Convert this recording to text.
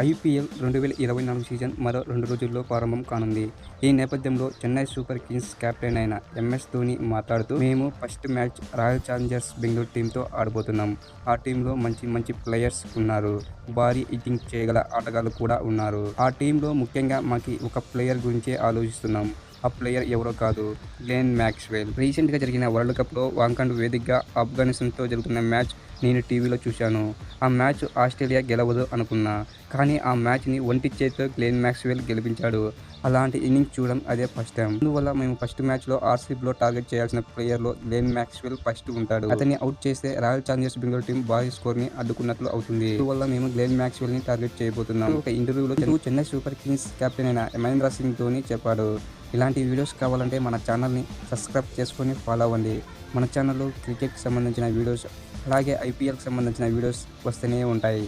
IPL రెండు వేల ఇరవై నాలుగు సీజన్ మరో రెండు రోజుల్లో ప్రారంభం కానుంది. ఈ నేపథ్యంలో చెన్నై సూపర్ కింగ్స్ కెప్టెన్ అయిన ఎంఎస్ ధోని మాట్లాడుతూ మేము first match Royal Challengers Bengaluru టీంతో ఆడబోతున్నాం. ఆ టీంలో మంచి మంచి ప్లేయర్స్ ఉన్నారు. భారీ హిట్టింగ్ చేయగల ఆటగాళ్ళు కూడా ఉన్నారు. ఆ టీంలో ముఖ్యంగా మాకు ఒక ప్లేయర్ గురించే ఆలోచిస్తున్నాం. ఆ ప్లేయర్ ఎవరో కాదు గ్లెన్ మ్యాక్స్వెల్. రీసెంట్గా జరిగిన వరల్డ్ కప్లో వాంకండ్ వేదికగా ఆఫ్ఘనిస్తాన్తో జరుగుతున్న మ్యాచ్ నేను టీవీలో చూశాను. ఆ మ్యాచ్ ఆస్ట్రేలియా గెలవదు అనుకున్నా కానీ ఆ మ్యాచ్ని ఒంటి చేతితో గ్లెన్ మ్యాక్స్వెల్ గెలిపించాడు. అలాంటి ఇన్నింగ్స్ చూడడం అదే ఫస్ట్ టైం. అందువల్ల మేము ఫస్ట్ మ్యాచ్లో ఆర్సీబీలో టార్గెట్ చేయాల్సిన ప్లేయర్లో గ్లెన్ మ్యాక్స్వెల్ ఫస్ట్ ఉంటాడు. అతన్ని అవుట్ చేస్తే రాయల్ ఛాలెంజర్స్ బెంగళూరు టీం భారీ స్కోర్ని అడ్డుకున్నట్లు అవుతుంది. అందువల్ల మేము గ్లెన్ మ్యాక్స్వెల్ని టార్గెట్ చేయబోతున్నాం. ఒక ఇంటర్వ్యూలో చెన్నై సూపర్ కింగ్స్ కెప్టెన్ అయిన మహేంద్ర సింగ్ ధోని చెప్పాడు. ఇలాంటి వీడియోస్ కావాలంటే మన ఛానల్ని సబ్స్క్రైబ్ చేసుకొని ఫాలో అవ్వండి. మన ఛానల్లో క్రికెట్కి సంబంధించిన వీడియోస్ అలాగే ఐపీఎల్కి సంబంధించిన వీడియోస్ వస్తూనే ఉంటాయి.